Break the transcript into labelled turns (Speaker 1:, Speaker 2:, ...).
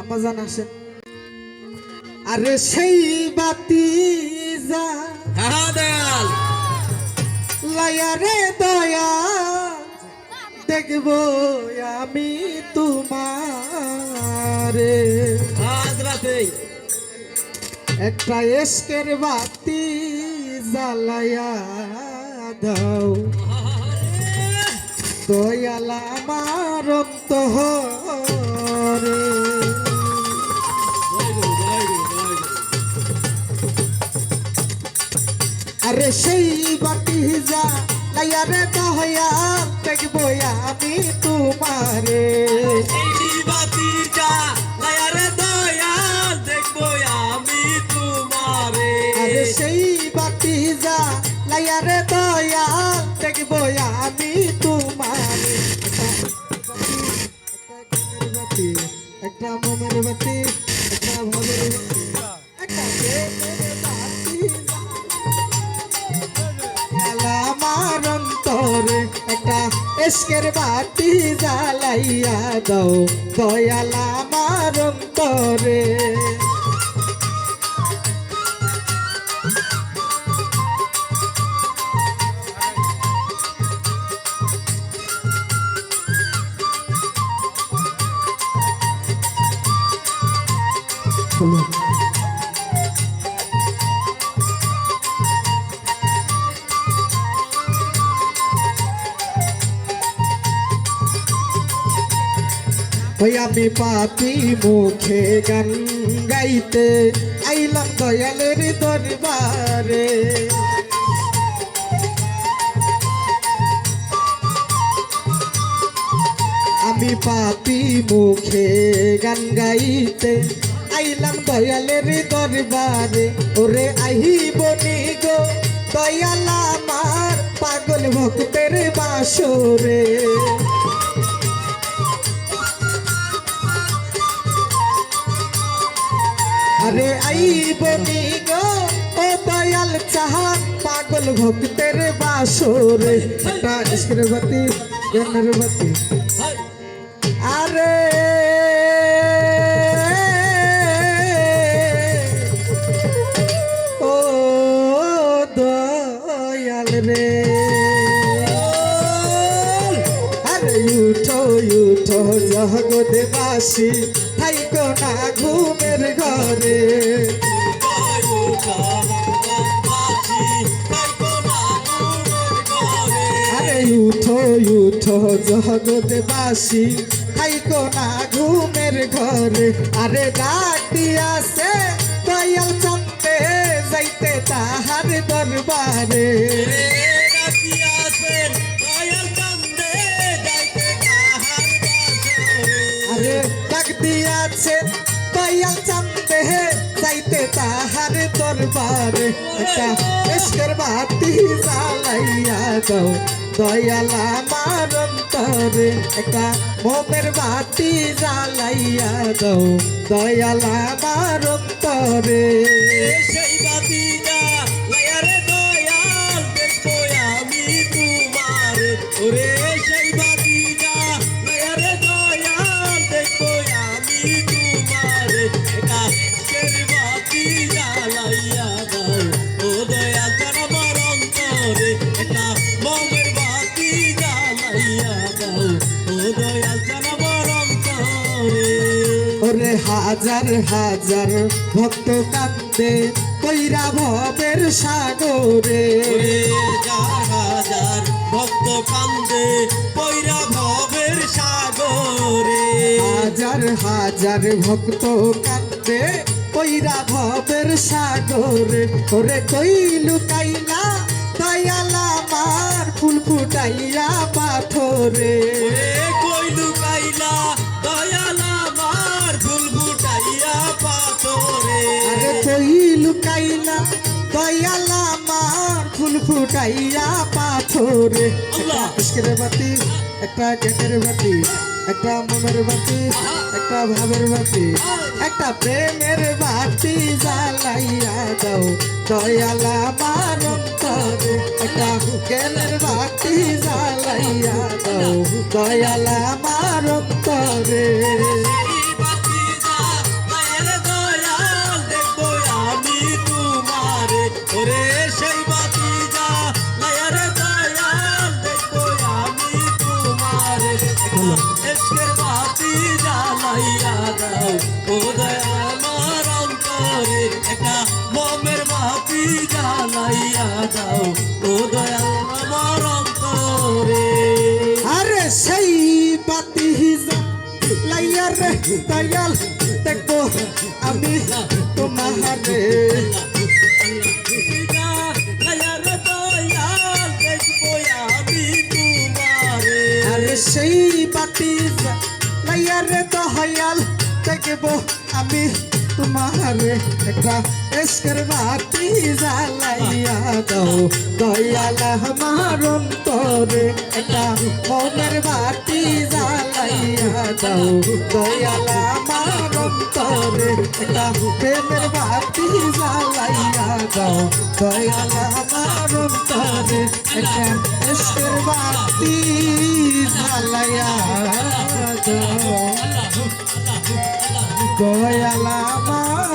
Speaker 1: আম্মাজান আসেন আরে সেই বাতি যা। রে দয়া দেখব আমি তোমারে। একটা এসকের বাতি জ্বালায়া দাও। দয়ালা আমার অন্তরে আরে সেই বাটি যা লাইয়া রে দয়া দেখব আমি তোমারে। একটা বাতি জ্বালাইয়া দাও দয়ালা আমার অন্তরে। ওই আমি পাপি মুখে গান গাইতে আইলাম দয়ালের দরবারে। আমি পাপি মুখে গান গাইতে আইলাম দয়ালের দরবারে। ওরে আহিব নি গো দয়াল আমার পাগল ভক্তের বাসরে। আরে আইব নি গো ও দয়াল চাহান পাগল ভক্তের বাসরে একটা ইস্কের বাতি জ্ঞানের আরে উঠো জগৎবাসী, থাইকো না ঘুমের ঘরে। আরে উঠো উঠো জগৎবাসী, থাইকো না ঘুমের ঘরে। আরে ডাক দিয়াছে দয়াল চন্দে, যাইতে তাহার দরবারে। দরবারে একটা এসকের বাতি জ্বালাইয়া দাও। দয়াল আমার অন্তরে একটা মোমের বাতি জ্বালাইয়া দাও। দয়াল আমার অন্তরে
Speaker 2: ওরে
Speaker 1: হাজার হাজার ভক্ত কান্দে কইরা ভবের সাগরে।
Speaker 2: হাজার ভক্ত কান্দে পৈরা ভবের সাগরে।
Speaker 1: হাজার হাজার ভক্ত কান্দে কইরা ভবের সাগরে। ওরে কইলু কাইলা দয়ালা মার ফুল ফুটাইয়া পাথরে।
Speaker 2: কইলু কাইলা দয়ালা মার ফুল ফুটাইয়া পাথরে। আল্লাহ।
Speaker 1: ইস্কের বাতি একটা গেটের বাতি একটা মনের বাতি একটা ভাবের বাতি একটা প্রেমের বাতি জ্বালাইয়া দাও। দয়ালা আমার অন্তরে একটা জ্ঞানের বাতি জ্বালাইয়া দাও। দয়ালা আমার অন্তরে উদয় আমার অন্তরে একটা মমের বাতি জ্বালাইয়া যাও উদয় আমার অন্তরে আরে সেই দেখো আমি তোমারে দেখব আমি তোমারে একটা এসকের বাতি জ্বালাইয়া দাও। দয়াল আমার অন্তরে একটা মনের বাতি জ্বালাইয়া দাও। দয়াল আমার অন্তরে একটা প্রেমের বাতি জ্বালাইয়া দাও। দয়াল আমার অন্তরে একটা এসকের বাতি জ্বালাইয়া দাও। দয়াল আমার